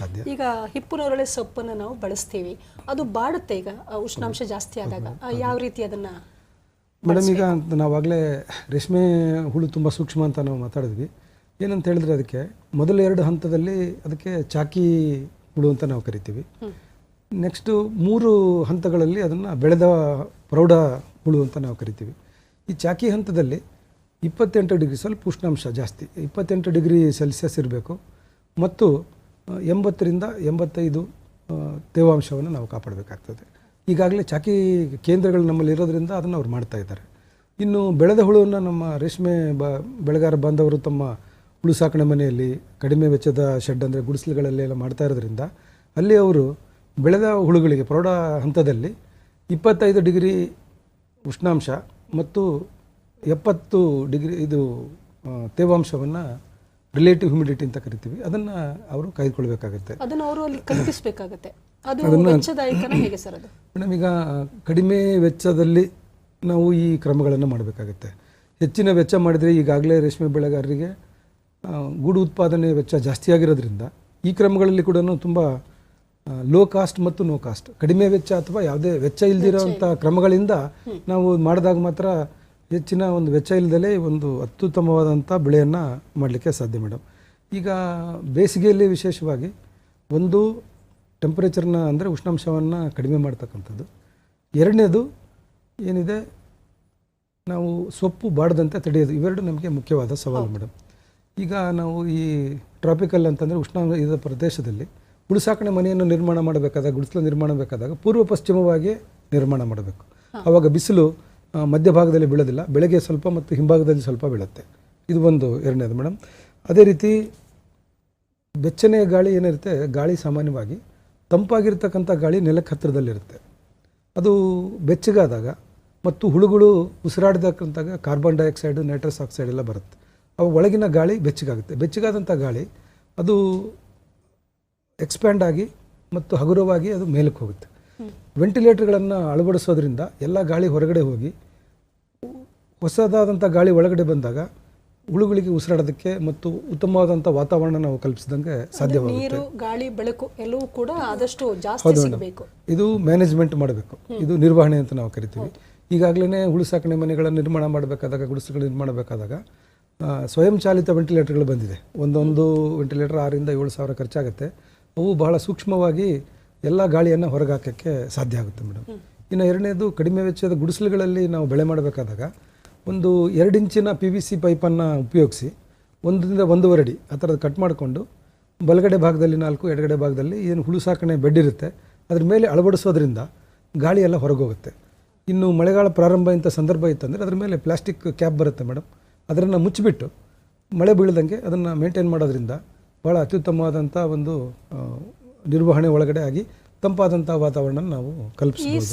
ಸಾಧ್ಯ? ಈಗ ಹಿಪ್ಪುನೊರಳೆ ಸೊಪ್ಪನ್ನು ನಾವು ಬಳಸ್ತೀವಿ. ಅದು ಬಾಡುತ್ತೆ ಈಗ ಉಷ್ಣಾಂಶ ಜಾಸ್ತಿ ಆದಾಗ. ಯಾವ ರೀತಿ ಅದನ್ನ ಮೇಡಮ್ ಈಗ ನಾವಾಗಲೇ ರೇಷ್ಮೆ ಹುಳು ತುಂಬ ಸೂಕ್ಷ್ಮ ಅಂತ ನಾವು ಮಾತಾಡಿದ್ವಿ. ಏನಂತ ಹೇಳಿದ್ರೆ ಅದಕ್ಕೆ ಮೊದಲ ಎರಡು ಹಂತದಲ್ಲಿ ಅದಕ್ಕೆ ಚಾಕಿ ಹುಳು ಅಂತ ನಾವು ಕರಿತೀವಿ. ನೆಕ್ಸ್ಟು ಮೂರು ಹಂತಗಳಲ್ಲಿ ಅದನ್ನು ಬೆಳೆದ ಪ್ರೌಢ ಹುಳು ಅಂತ ನಾವು ಕರಿತೀವಿ. ಈ ಚಾಕಿ ಹಂತದಲ್ಲಿ ಇಪ್ಪತ್ತೆಂಟು ಡಿಗ್ರಿ ಸ್ವಲ್ಪ ಉಷ್ಣಾಂಶ ಜಾಸ್ತಿ ಇಪ್ಪತ್ತೆಂಟು ಡಿಗ್ರಿ ಸೆಲ್ಸಿಯಸ್ ಇರಬೇಕು. ಮತ್ತು ಎಂಬತ್ತರಿಂದ ಎಂಬತ್ತೈದು ತೇವಾಂಶವನ್ನು ನಾವು ಕಾಪಾಡಬೇಕಾಗ್ತದೆ. ಈಗಾಗಲೇ ಚಾಕಿ ಕೇಂದ್ರಗಳು ನಮ್ಮಲ್ಲಿ ಇರೋದ್ರಿಂದ ಅದನ್ನು ಅವ್ರು ಮಾಡ್ತಾ ಇದ್ದಾರೆ. ಇನ್ನು ಬೆಳೆದ ಹುಳುವನ್ನು ನಮ್ಮ ರೇಷ್ಮೆ ಬ, ಬೆಳೆಗಾರ ಬಾಂಧವರು ತಮ್ಮ ಹುಳು ಸಾಕಣೆ ಮನೆಯಲ್ಲಿ ಕಡಿಮೆ ವೆಚ್ಚದ ಶೆಡ್ ಅಂದರೆ ಗುಡಿಸಲುಗಳಲ್ಲಿ ಎಲ್ಲ ಮಾಡ್ತಾ ಇರೋದ್ರಿಂದ ಅಲ್ಲಿ ಅವರು ಬೆಳೆದ ಹುಳುಗಳಿಗೆ, ಪ್ರೌಢ ಹಂತದಲ್ಲಿ ಇಪ್ಪತ್ತೈದು ಡಿಗ್ರಿ ಉಷ್ಣಾಂಶ ಮತ್ತು ಎಪ್ಪತ್ತು ಡಿಗ್ರಿ ಇದು ತೇವಾಂಶವನ್ನು ರಿಲೇಟಿವ್ ಹ್ಯುಮಿಡಿಟಿ ಅಂತ ಕರಿತೀವಿ. ಅದನ್ನು ಅವರು ಕಾಯ್ದುಕೊಳ್ಬೇಕಾಗುತ್ತೆ. ಅದನ್ನ ಅವರು ಅಲ್ಲಿ ಕಲ್ಪಿಸಬೇಕಾಗುತ್ತೆ. ಅದು ವೆಚ್ಚದಾಯಕನ ಹೇಗೆ ಸರ್ ಅದು? ಮೇಡಮ್ ಈಗ ಕಡಿಮೆ ವೆಚ್ಚದಲ್ಲಿ ನಾವು ಈ ಕ್ರಮಗಳನ್ನು ಮಾಡಬೇಕಾಗುತ್ತೆ. ಹೆಚ್ಚಿನ ವೆಚ್ಚ ಮಾಡಿದರೆ ಈಗಾಗಲೇ ರೇಷ್ಮೆ ಬೆಳೆಗಾರರಿಗೆ ಗೂಡು ಉತ್ಪಾದನೆ ವೆಚ್ಚ ಜಾಸ್ತಿ ಆಗಿರೋದ್ರಿಂದ ಈ ಕ್ರಮಗಳಲ್ಲಿ ಕೂಡ ತುಂಬ ಲೋ ಕಾಸ್ಟ್ ಮತ್ತು ನೋ ಕಾಸ್ಟ್ ಕಡಿಮೆ ವೆಚ್ಚ ಅಥವಾ ಯಾವುದೇ ವೆಚ್ಚ ಇಲ್ದಿರೋಂಥ ಕ್ರಮಗಳಿಂದ ನಾವು ಮಾಡಿದಾಗ ಮಾತ್ರ ಹೆಚ್ಚಿನ ಒಂದು ವೆಚ್ಚ ಇಲ್ಲದಲೇ ಒಂದು ಅತ್ಯುತ್ತಮವಾದಂಥ ಬೆಳೆಯನ್ನು ಮಾಡಲಿಕ್ಕೆ ಸಾಧ್ಯ ಮೇಡಮ್. ಈಗ ಬೇಸಿಗೆಯಲ್ಲಿ ವಿಶೇಷವಾಗಿ ಒಂದು ಟೆಂಪರೇಚರ್ನ ಅಂದರೆ ಉಷ್ಣಾಂಶವನ್ನು ಕಡಿಮೆ ಮಾಡ್ತಕ್ಕಂಥದ್ದು. ಎರಡನೇದು ಏನಿದೆ? ನಾವು ಸೊಪ್ಪು ಬಾಡದಂತೆ ತಡೆಯೋದು. ಇವೆರಡು ನಮಗೆ ಮುಖ್ಯವಾದ ಸವಾಲು ಮೇಡಮ್. ಈಗ ನಾವು ಈ ಟ್ರಾಪಿಕಲ್ ಅಂತಂದರೆ ಉಷ್ಣಾಂಶ ಇದ ಪ್ರದೇಶದಲ್ಲಿ ಗುಡಿಸಾಕಣೆ ಸಾಕಣೆ ಮನೆಯನ್ನು ನಿರ್ಮಾಣ ಮಾಡಬೇಕಾದಾಗ ಗುಡಿಸಲು ನಿರ್ಮಾಣ ಬೇಕಾದಾಗ ಪೂರ್ವ ಪಶ್ಚಿಮವಾಗಿ ನಿರ್ಮಾಣ ಮಾಡಬೇಕು. ಆವಾಗ ಬಿಸಿಲು ಮಧ್ಯಭಾಗದಲ್ಲಿ ಬೀಳೋದಿಲ್ಲ. ಬೆಳಗ್ಗೆ ಸ್ವಲ್ಪ ಮತ್ತು ಹಿಂಭಾಗದಲ್ಲಿ ಸ್ವಲ್ಪ ಬೀಳುತ್ತೆ. ಇದು ಒಂದು ಎರಡನೇದು ಮೇಡಮ್ ಅದೇ ರೀತಿ ಬೆಚ್ಚನೆಯ ಗಾಳಿ ಏನಿರುತ್ತೆ? ಗಾಳಿ ಸಾಮಾನ್ಯವಾಗಿ ತಂಪಾಗಿರ್ತಕ್ಕಂಥ ಗಾಳಿ ನೆಲಕ್ಕೆ ಹತ್ತಿರದಲ್ಲಿರುತ್ತೆ ಅದು ಬೆಚ್ಚಗಾದಾಗ ಮತ್ತು ಹುಳುಗಳು ಉಸಿರಾಡಿದಕ್ಕಂಥಾಗ ಕಾರ್ಬನ್ ಡೈಆಕ್ಸೈಡು, ನೈಟ್ರಸ್ ಆಕ್ಸೈಡ್ ಎಲ್ಲ ಬರುತ್ತೆ. ಅವು ಒಳಗಿನ ಗಾಳಿ ಬೆಚ್ಚಗಾಗುತ್ತೆ. ಬೆಚ್ಚಗಾದಂಥ ಗಾಳಿ ಅದು ಎಕ್ಸ್ಪ್ಯಾಂಡ್ ಆಗಿ ಮತ್ತು ಹಗುರವಾಗಿ ಅದು ಮೇಲಕ್ಕೆ ಹೋಗುತ್ತೆ. ವೆಂಟಿಲೇಟರ್ಗಳನ್ನು ಅಳವಡಿಸೋದ್ರಿಂದ ಎಲ್ಲ ಗಾಳಿ ಹೊರಗಡೆ ಹೋಗಿ ಹೊಸದಾದಂಥ ಗಾಳಿ ಒಳಗಡೆ ಬಂದಾಗ ಹುಳುಗಳಿಗೆ ಉಸಿರಾಡೋದಕ್ಕೆ ಮತ್ತು ಉತ್ತಮವಾದಂಥ ವಾತಾವರಣ ನಾವು ಕಲ್ಪಿಸಿದಂಗೆ ಸಾಧ್ಯವಾಗುತ್ತೆ. ನೀರು ಗಾಳಿ ಬೆಳಕು ಎಲ್ಲವೂ ಕೂಡ ಆದಷ್ಟು ಜಾಸ್ತಿ ಸಿಗಬೇಕು. ಇದು ಮ್ಯಾನೇಜ್ಮೆಂಟ್ ಮಾಡಬೇಕು. ಇದು ನಿರ್ವಹಣೆ ಅಂತ ನಾವು ಕರಿತೀವಿ. ಈಗಾಗಲೇ ಹುಳು ಸಾಕಣೆ ಮನೆಗಳನ್ನು ನಿರ್ಮಾಣ ಮಾಡಬೇಕಾದಾಗ ಗುಡಿಸಲು ನಿರ್ಮಾಣ ಬೇಕಾದಾಗ ಸ್ವಯಂಚಾಲಿತ ಸ್ವಯಂ ಚಾಲಿತ ವೆಂಟಿಲೇಟರ್ಗಳು ಬಂದಿದೆ. ಒಂದೊಂದು ವೆಂಟಿಲೇಟರ್ ಆರಿಂದ ಏಳು ಸಾವಿರ ಖರ್ಚಾಗುತ್ತೆ. ಅವು ಬಹಳ ಸೂಕ್ಷ್ಮವಾಗಿ ಎಲ್ಲ ಗಾಳಿಯನ್ನು ಹೊರಗೆ ಹಾಕೋಕ್ಕೆ ಸಾಧ್ಯ ಆಗುತ್ತೆ ಮೇಡಮ್. ಇನ್ನು ಎರಡನೇದು ಕಡಿಮೆ ವೆಚ್ಚದ ಗುಡಿಸಲುಗಳಲ್ಲಿ ನಾವು ಬೆಳೆ ಮಾಡಬೇಕಾದಾಗ ಒಂದು ಎರಡು ಇಂಚಿನ ಪಿ ವಿ ಸಿ ಪೈಪನ್ನು ಉಪಯೋಗಿಸಿ ಒಂದರಿಂದ ಒಂದೂವರೆ ಅಡಿ ಆ ಥರದ್ದು ಕಟ್ ಮಾಡಿಕೊಂಡು ಬಲಗಡೆ ಭಾಗದಲ್ಲಿ ನಾಲ್ಕು, ಎಡಗಡೆ ಭಾಗದಲ್ಲಿ ಏನು ಹುಳು ಸಾಕಣೆ ಬೆಡ್ ಇರುತ್ತೆ, ಅದ್ರ ಮೇಲೆ ಅಳವಡಿಸೋದ್ರಿಂದ ಗಾಳಿ ಎಲ್ಲ ಹೊರಗೋಗುತ್ತೆ. ಇನ್ನು ಮಳೆಗಾಲ ಪ್ರಾರಂಭ ಇಂಥ ಸಂದರ್ಭ ಇತ್ತಂದರೆ ಅದ್ರ ಮೇಲೆ ಪ್ಲಾಸ್ಟಿಕ್ ಕ್ಯಾಪ್ ಬರುತ್ತೆ ಮೇಡಮ್. ಅದನ್ನು ಮುಚ್ಚಿಬಿಟ್ಟು ಮಳೆ ಬೀಳದಂಗೆ ಅದನ್ನು ಮೇಂಟೈನ್ ಮಾಡೋದ್ರಿಂದ ಭಾಳ ಅತ್ಯುತ್ತಮವಾದಂಥ ಒಂದು ನಿರ್ವಹಣೆ ಒಳಗಡೆ ಆಗಿ ತಂಪಾದಂಥ ವಾತಾವರಣ ನಾವು ಕಲ್ಪಿಸ್ಬೋದು